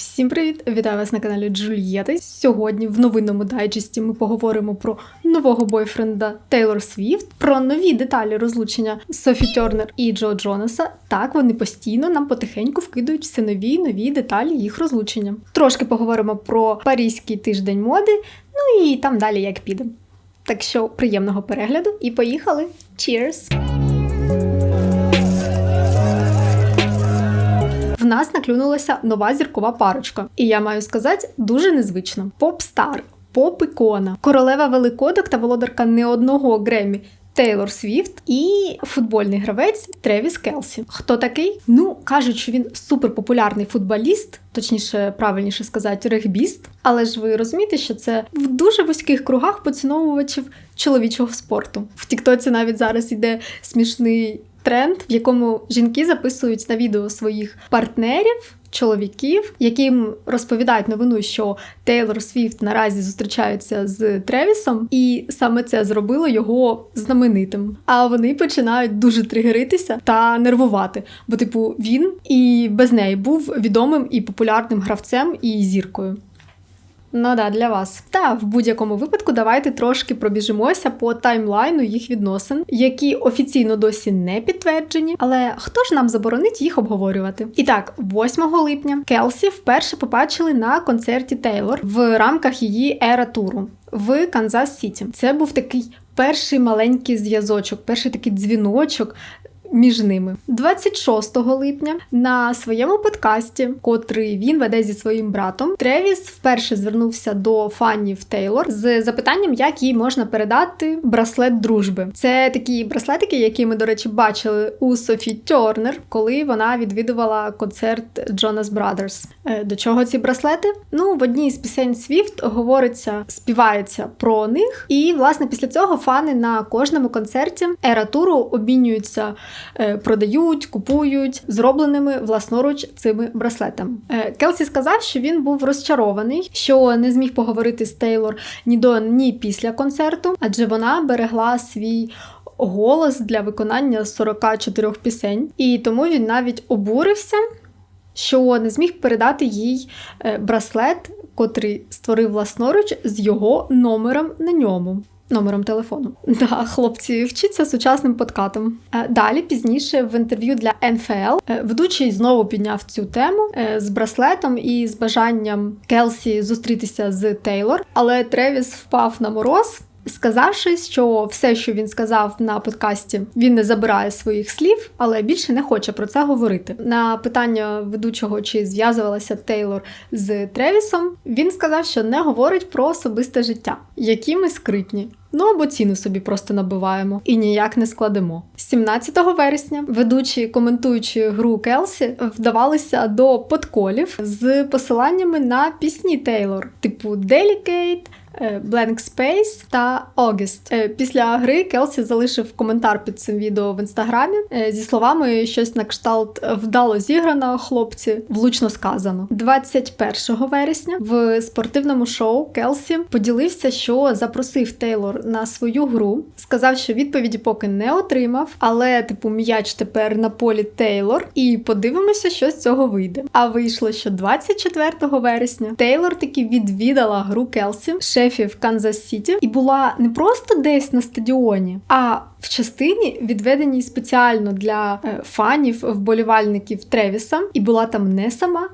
Всім привіт! Вітаю вас на каналі Джульєти. Сьогодні в новинному дайджесті ми поговоримо про нового бойфренда Тейлор Свіфт, про нові деталі розлучення Софі Тернер і Джо Джонаса. Так вони постійно нам потихеньку вкидують все нові нові деталі їх розлучення. Трошки поговоримо про Паризький тиждень моди, ну і там далі як піде. Так що приємного перегляду і поїхали! Cheers! Нас наклюнулася нова зіркова парочка. І я маю сказати, дуже незвично. Поп-стар, поп-ікона, королева великодок та володарка не одного Гремі. Тейлор Свіфт і футбольний гравець Тревіс Келсі. Хто такий? Ну кажуть, що він суперпопулярний футболіст, точніше, правильніше сказати, регбіст. Але ж ви розумієте, що це в дуже вузьких кругах поціновувачів чоловічого спорту. В Тіктоці навіть зараз йде смішний тренд, в якому жінки записують на відео своїх партнерів. Чоловіків, яким розповідають новину, що Тейлор Свіфт наразі зустрічається з Тревісом, і саме це зробило його знаменитим. А вони починають дуже тригеритися та нервувати. Бо, типу, він і без неї був відомим і популярним гравцем і зіркою. Ну да, для вас. Та в будь-якому випадку давайте трошки пробіжимося по таймлайну їх відносин, які офіційно досі не підтверджені, але хто ж нам заборонить їх обговорювати? І так, 8 липня Келсі вперше побачили на концерті Тейлор в рамках її ера туру в Канзас Сіті. Це був такий перший маленький зв'язочок, перший такий дзвіночок між ними. 26 липня на своєму подкасті, котрий він веде зі своїм братом, Тревіс вперше звернувся до фанів Тейлор з запитанням, як їй можна передати браслет дружби. Це такі браслетики, які ми, до речі, бачили у Софі Тернер, коли вона відвідувала концерт Brothers. Е, до чого ці браслети? Ну, в одній з пісень Свіфт говориться, співається про них, і власне після цього фани на кожному концерті ературу обмінюються. Е, продають, купують зробленими власноруч цими браслетами. Е, Келсі сказав, що він був розчарований, що не зміг поговорити з Тейлор ні до ні після концерту, адже вона берегла свій. Голос для виконання 44 пісень, і тому він навіть обурився, що не зміг передати їй е, браслет, котрий створив власноруч з його номером на ньому номером телефону. Да, хлопці, вчиться сучасним подкатом. Е, далі пізніше в інтерв'ю для НФЛ е, ведучий знову підняв цю тему е, з браслетом і з бажанням Келсі зустрітися з Тейлор, але Тревіс впав на мороз. Сказавши, що все, що він сказав на подкасті, він не забирає своїх слів, але більше не хоче про це говорити. На питання ведучого, чи зв'язувалася Тейлор з Тревісом, він сказав, що не говорить про особисте життя, які ми скритні. Ну або ціну собі просто набиваємо і ніяк не складемо. 17 вересня ведучі, коментуючи гру Келсі, вдавалися до подколів з посиланнями на пісні Тейлор, типу Е, Blank Space та August. Е, після гри Келсі залишив коментар під цим відео в інстаграмі е, зі словами щось на кшталт вдало зіграно, хлопці, влучно сказано. 21 вересня в спортивному шоу Келсі поділився, що запросив Тейлор на свою гру. Сказав, що відповіді поки не отримав, але типу м'яч тепер на полі Тейлор, і подивимося, що з цього вийде. А вийшло, що 24 вересня Тейлор таки відвідала гру Келсі шефів Канзас Сіті і була не просто десь на стадіоні, а в частині, відведеній спеціально для е, фанів, вболівальників Тревіса, і була там не сама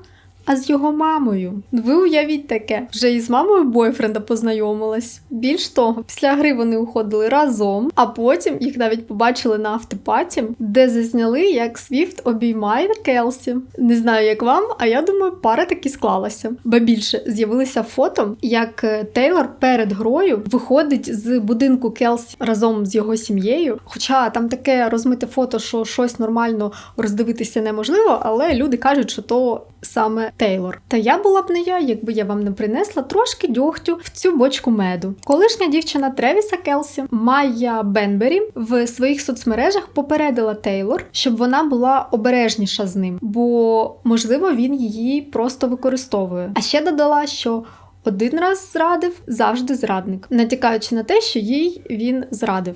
а з його мамою. Ви уявіть таке, вже із мамою бойфренда познайомилась. Більш того, після гри вони уходили разом, а потім їх навіть побачили на автопаті, де зазняли, як Свіфт обіймає Келсі. Не знаю, як вам, а я думаю, пара таки склалася. Ба більше з'явилися фото, як е, Тейлор перед грою виходить з будинку Келсі разом з його сім'єю. Хоча там таке розмите фото, що щось нормально роздивитися неможливо, але люди кажуть, що то саме Тейлор. Та я була б не я, якби я вам не принесла трошки дьогтю в цю бочку меду. Колишня дівчина Тревіса Келсі Майя Бенбері в своїх соцмережах попередила Тейлор, щоб вона була обережніша з ним, бо можливо він її просто використовує. А ще додала, що. Один раз зрадив, завжди зрадник, натякаючи на те, що їй він зрадив.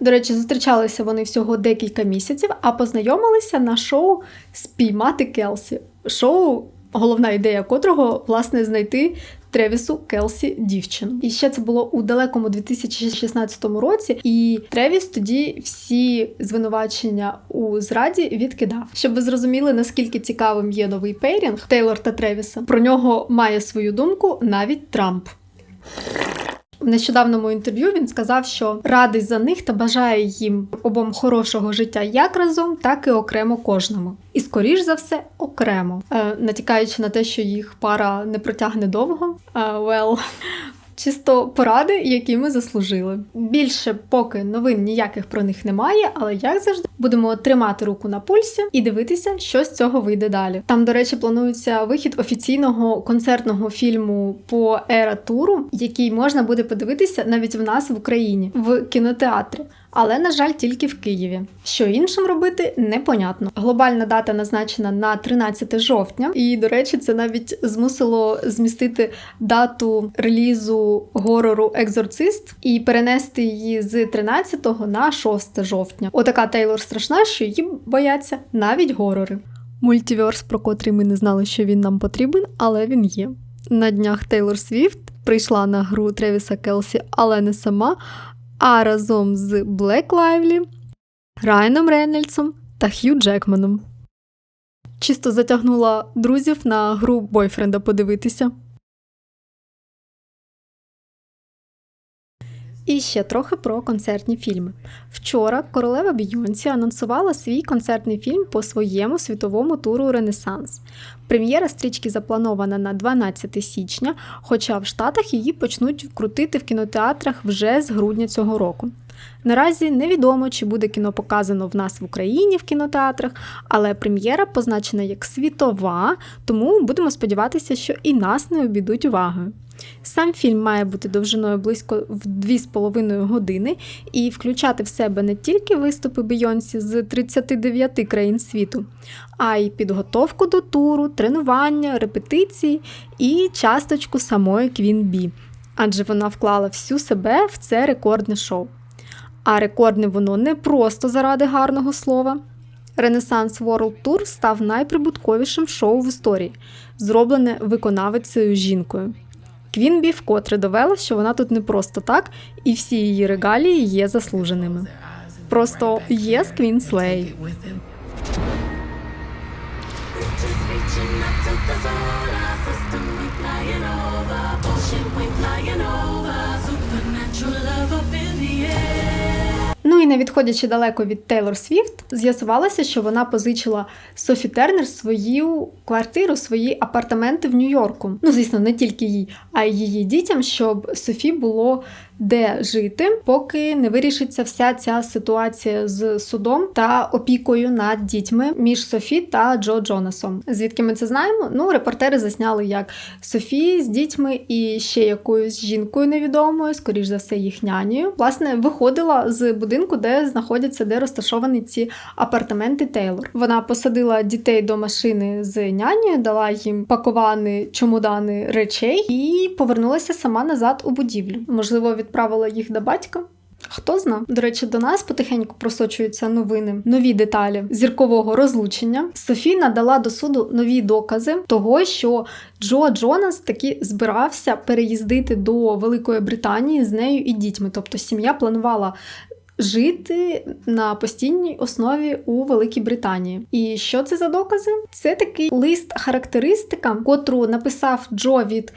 До речі, зустрічалися вони всього декілька місяців, а познайомилися на шоу Спіймати Келсі. Шоу головна ідея котрого власне знайти Тревісу Келсі дівчину. І ще це було у далекому 2016 році. І Тревіс тоді всі звинувачення у зраді відкидав. Щоб ви зрозуміли, наскільки цікавим є новий пейрінг Тейлор та Тревіса. Про нього має свою думку навіть Трамп. В нещодавному інтерв'ю він сказав, що радий за них та бажає їм обом хорошого життя як разом, так і окремо кожному. І скоріш за все окремо, е, натякаючи на те, що їх пара не протягне довго. Е, well, Чисто поради, які ми заслужили. Більше поки новин ніяких про них немає, але як завжди будемо тримати руку на пульсі і дивитися, що з цього вийде далі. Там, до речі, планується вихід офіційного концертного фільму по ера туру, який можна буде подивитися навіть в нас в Україні в кінотеатрі але, на жаль, тільки в Києві. Що іншим робити, непонятно. Глобальна дата назначена на 13 жовтня, і, до речі, це навіть змусило змістити дату релізу горору Екзорцист і перенести її з 13 на 6 жовтня. Отака Тейлор страшна, що її бояться навіть горори. Мультіверс, про котрий ми не знали, що він нам потрібен, але він є. На днях Тейлор Свіфт прийшла на гру Тревіса Келсі, але не сама а разом з Блек Лайвлі, Райаном Рейнольдсом та Хью Джекманом. Чисто затягнула друзів на гру бойфренда подивитися. І ще трохи про концертні фільми. Вчора королева Бійонсі анонсувала свій концертний фільм по своєму світовому туру Ренесанс. Прем'єра стрічки запланована на 12 січня, хоча в Штатах її почнуть крутити в кінотеатрах вже з грудня цього року. Наразі невідомо, чи буде кіно показано в нас в Україні в кінотеатрах, але прем'єра позначена як світова, тому будемо сподіватися, що і нас не обійдуть увагою. Сам фільм має бути довжиною близько в 2,5 години і включати в себе не тільки виступи Бейонсі з 39 країн світу, а й підготовку до туру, тренування, репетиції і часточку самої Квін Бі, адже вона вклала всю себе в це рекордне шоу. А рекордне воно не просто заради гарного слова. Ренесанс World Tour став найприбутковішим шоу в історії, зроблене виконавицею жінкою. Квінбі вкотре довела, що вона тут не просто так, і всі її регалії є заслуженими. Просто є з Квін Слей. І не відходячи далеко від Тейлор Свіфт, з'ясувалося, що вона позичила Софі Тернер свою квартиру, свої апартаменти в Нью-Йорку. Ну, звісно, не тільки їй, а й її дітям, щоб Софі було де жити, поки не вирішиться вся ця ситуація з судом та опікою над дітьми між Софі та Джо Джонасом. Звідки ми це знаємо? Ну, репортери засняли, як Софі з дітьми і ще якоюсь жінкою невідомою, скоріш за все, їх нянею, власне, виходила з будинку, де знаходяться, де розташовані ці апартаменти Тейлор. Вона посадила дітей до машини з нянею, дала їм паковані чомодани речей і повернулася сама назад у будівлю. Можливо, від відправила їх до батька. Хто зна? До речі, до нас потихеньку просочуються новини, нові деталі зіркового розлучення. Софі надала до суду нові докази того, що Джо Джонас таки збирався переїздити до Великої Британії з нею і дітьми. Тобто сім'я планувала. Жити на постійній основі у Великій Британії. І що це за докази? Це такий лист характеристикам, котру написав Джо від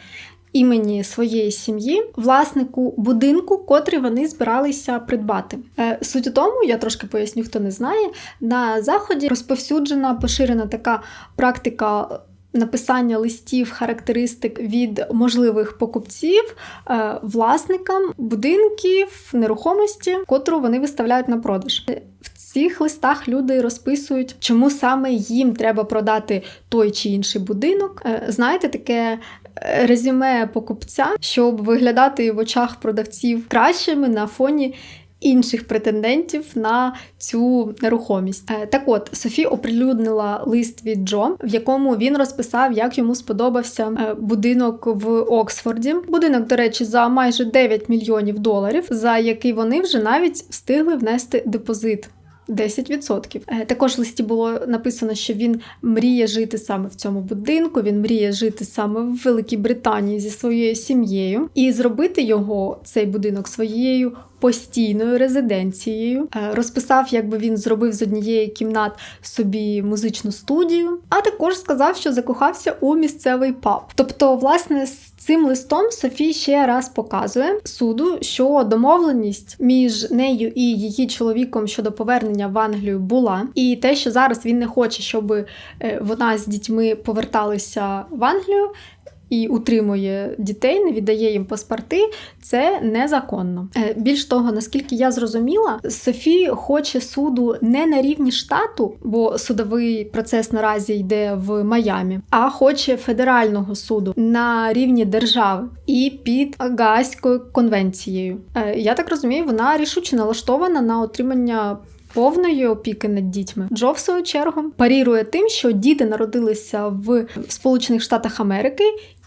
імені своєї сім'ї, власнику будинку, котрий вони збиралися придбати. Е, суть у тому, я трошки поясню, хто не знає. На заході розповсюджена поширена така практика. Написання листів, характеристик від можливих покупців, е, власникам будинків, нерухомості, котру вони виставляють на продаж. В цих листах люди розписують, чому саме їм треба продати той чи інший будинок. Е, знаєте, таке резюме покупця, щоб виглядати в очах продавців кращими на фоні. Інших претендентів на цю нерухомість. Е, так от Софі оприлюднила лист від Джо, в якому він розписав, як йому сподобався е, будинок в Оксфорді. Будинок, до речі, за майже 9 мільйонів доларів, за який вони вже навіть встигли внести депозит. 10%. Е, Також в листі було написано, що він мріє жити саме в цьому будинку. Він мріє жити саме в Великій Британії зі своєю сім'єю і зробити його цей будинок своєю постійною резиденцією. Е, Розписав, якби він зробив з однієї кімнат собі музичну студію, а також сказав, що закохався у місцевий паб. Тобто, власне, з цим листом Софі ще раз показує суду, що домовленість між нею і її чоловіком щодо повернення в Англію була, і те, що зараз він не хоче, щоб е, вона з дітьми поверталися в Англію. І утримує дітей, не віддає їм паспорти, це незаконно. Е, Більш того, наскільки я зрозуміла, Софі хоче суду не на рівні штату, бо судовий процес наразі йде в Майамі, а хоче федерального суду на рівні держави і під Гаазькою конвенцією. Е, Я так розумію, вона рішуче налаштована на отримання. Повної опіки над дітьми Джо, в свою чергу, парірує тим, що діти народилися в Сполучених Штатах Америки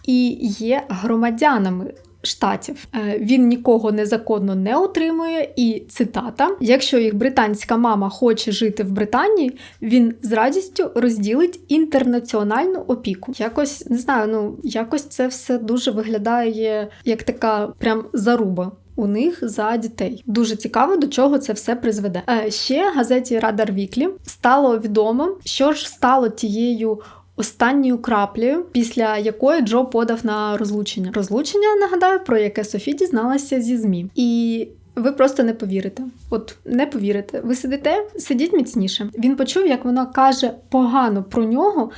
і є громадянами штатів. Е, Він нікого незаконно не утримує, і цитата: якщо їх британська мама хоче жити в Британії, він з радістю розділить інтернаціональну опіку. Якось не знаю, ну якось це все дуже виглядає як така прям заруба. У них за дітей дуже цікаво, до чого це все призведе. Е, Ще газеті Радар Віклі стало відомо, що ж стало тією останньою краплею, після якої Джо подав на розлучення. Розлучення, нагадаю, про яке Софі дізналася зі ЗМІ. І ви просто не повірите. От не повірите. Ви сидите, сидіть міцніше. Він почув, як вона каже погано про нього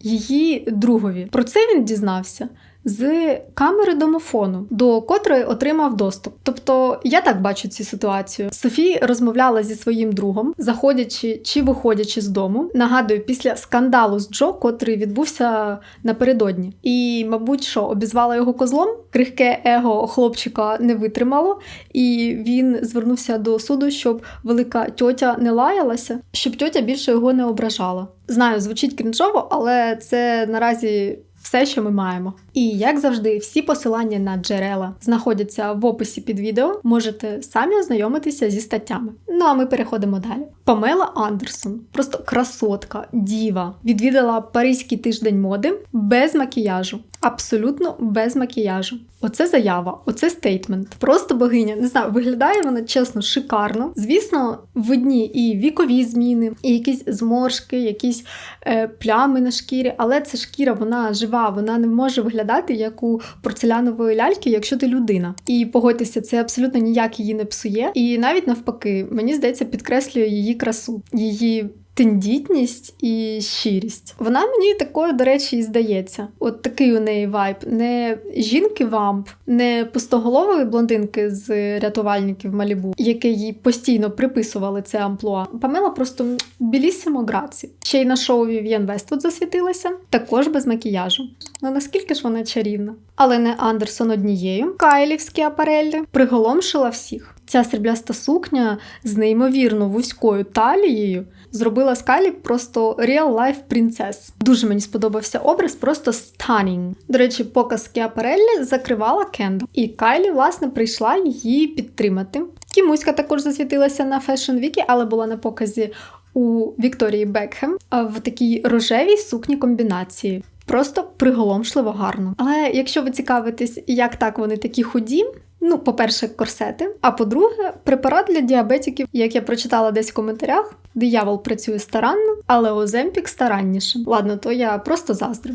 її другові. Про це він дізнався. З камери домофону, до котрої отримав доступ. Тобто я так бачу цю ситуацію. Софі розмовляла зі своїм другом, заходячи чи виходячи з дому. Нагадую, після скандалу з Джо, котрий відбувся напередодні. І, мабуть, що обізвала його козлом. Крихке его хлопчика не витримало, і він звернувся до суду, щоб велика тьотя не лаялася, щоб тьотя більше його не ображала. Знаю, звучить крінжово, але це наразі все, що ми маємо. І як завжди, всі посилання на джерела знаходяться в описі під відео. Можете самі ознайомитися зі статтями. Ну а ми переходимо далі. Памела Андерсон, просто красотка, діва, відвідала Паризький тиждень моди без макіяжу. Абсолютно без макіяжу. Оце заява, оце стейтмент. Просто богиня. Не знаю, виглядає вона чесно шикарно. Звісно, видні і вікові зміни, і якісь зморшки, якісь е, плями на шкірі, але ця шкіра вона жива, вона не може виглядати як у порцелянової ляльки, якщо ти людина. І погодьтеся, це абсолютно ніяк її не псує. І навіть навпаки, мені здається, підкреслює її красу, її. Тендітність і щирість. Вона мені такою, до речі, і здається. От такий у неї вайб. Не жінки-вамп, не пустоголової блондинки з рятувальників Малібу, яке їй постійно приписували це амплуа. Памела просто білісімо граці. Ще й на шоу Вів'ян Вествуд засвітилася, також без макіяжу. Ну наскільки ж вона чарівна? Але не Андерсон однією. Кайлівські апареллі приголомшила всіх. Ця срібляста сукня з неймовірно вузькою талією зробила з Кайлі просто real life принцес. Дуже мені сподобався образ, просто stunning. До речі, показ Кіапареллі закривала Кендо. І Кайлі, власне, прийшла її підтримати. Кімуська також засвітилася на Fashion Week, але була на показі у Вікторії Бекхем в такій рожевій сукні комбінації. Просто приголомшливо гарно. Але якщо ви цікавитесь, як так вони такі худі, Ну, по-перше, корсети. А по-друге, препарат для діабетиків, як я прочитала десь в коментарях, диявол працює старанно, але Оземпік старанніше. Ладно, то я просто заздрю.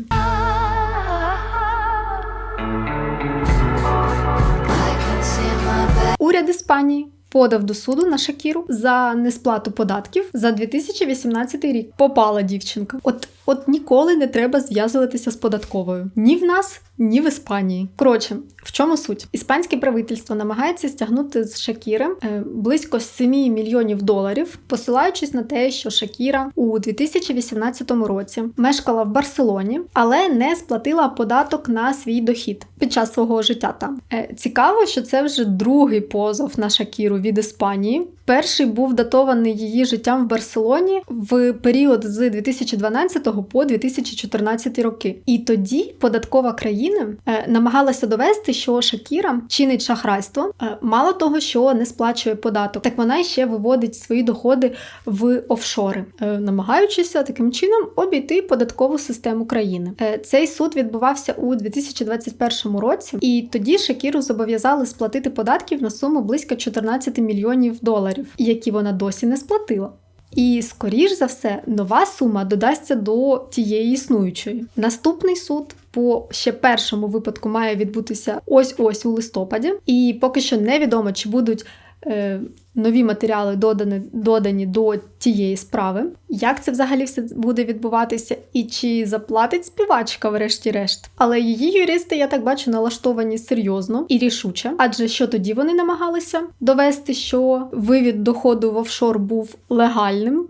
Уряд Іспанії подав до суду на Шакіру за несплату податків за 2018 рік. Попала дівчинка. От от ніколи не треба зв'язуватися з податковою ні в нас, ні в Іспанії. Коротше, в чому суть? Іспанське правительство намагається стягнути з Шакіри е, близько 7 мільйонів доларів, посилаючись на те, що Шакіра у 2018 році мешкала в Барселоні, але не сплатила податок на свій дохід під час свого життя. Там е, цікаво, що це вже другий позов на Шакіру від Іспанії. Перший був датований її життям в Барселоні в період з 2012 по 2014 роки. І тоді податкова країна е, намагалася довести, що Шакіра чинить шахрайство. Е, мало того, що не сплачує податок, так вона ще виводить свої доходи в офшори, е, намагаючися таким чином обійти податкову систему країни. Цей суд відбувався у 2021 році, і тоді Шакіру зобов'язали сплатити податків на суму близько 14 мільйонів доларів, які вона досі не сплатила. І, скоріш за все, нова сума додасться до тієї існуючої. Наступний суд по ще першому випадку має відбутися ось ось у листопаді, і поки що невідомо, чи будуть нові матеріали додані, додані до тієї справи. Як це взагалі все буде відбуватися, і чи заплатить співачка, врешті-решт. Але її юристи, я так бачу, налаштовані серйозно і рішуче. Адже що тоді вони намагалися довести, що вивід доходу в офшор був легальним.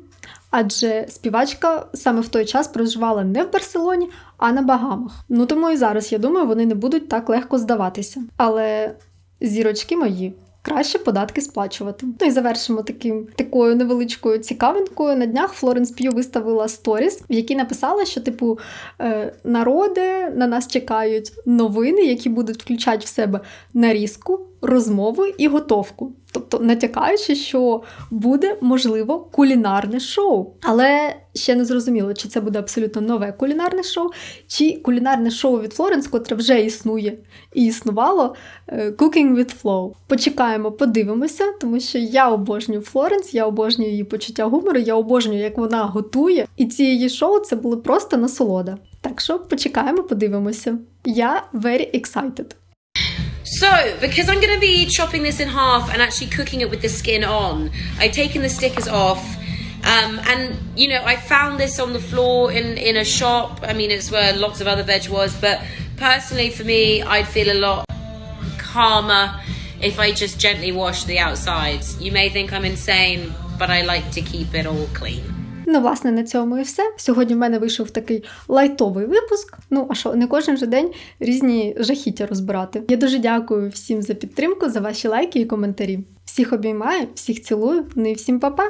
Адже співачка саме в той час проживала не в Барселоні, а на Багамах. Ну тому і зараз я думаю, вони не будуть так легко здаватися. Але зірочки мої. Краще податки сплачувати. Ну і завершимо таким такою невеличкою цікавинкою. На днях Флоренс П'ю виставила сторіс, в якій написала, що типу е, народи на нас чекають новини, які будуть включати в себе нарізку, розмови і готовку. Тобто натякаючи, що буде можливо кулінарне шоу. Але ще не зрозуміло, чи це буде абсолютно нове кулінарне шоу, чи кулінарне шоу від Флоренс, котре вже існує і існувало е, Cooking with Flow. Почекаємо, подивимося, тому що я обожнюю Флоренс, я обожнюю її почуття гумору, я обожнюю, як вона готує. І ці її шоу це було просто насолода. Так що почекаємо, подивимося. Я very excited. So, because I'm going to be chopping this in half and actually cooking it with the skin on, I've taken the stickers off. Um, and you know, I found this on the floor in in a shop. I mean, it's where lots of other veg was, but personally, for me, I'd feel a lot calmer if I just gently wash the outsides. You may think I'm insane, but I like to keep it all clean. Ну, власне, на цьому і все. Сьогодні в мене вийшов такий лайтовий випуск. Ну, а що, не кожен же день різні жахіття розбирати. Я дуже дякую всім за підтримку, за ваші лайки і коментарі. Всіх обіймаю, всіх цілую, ну і всім па-па!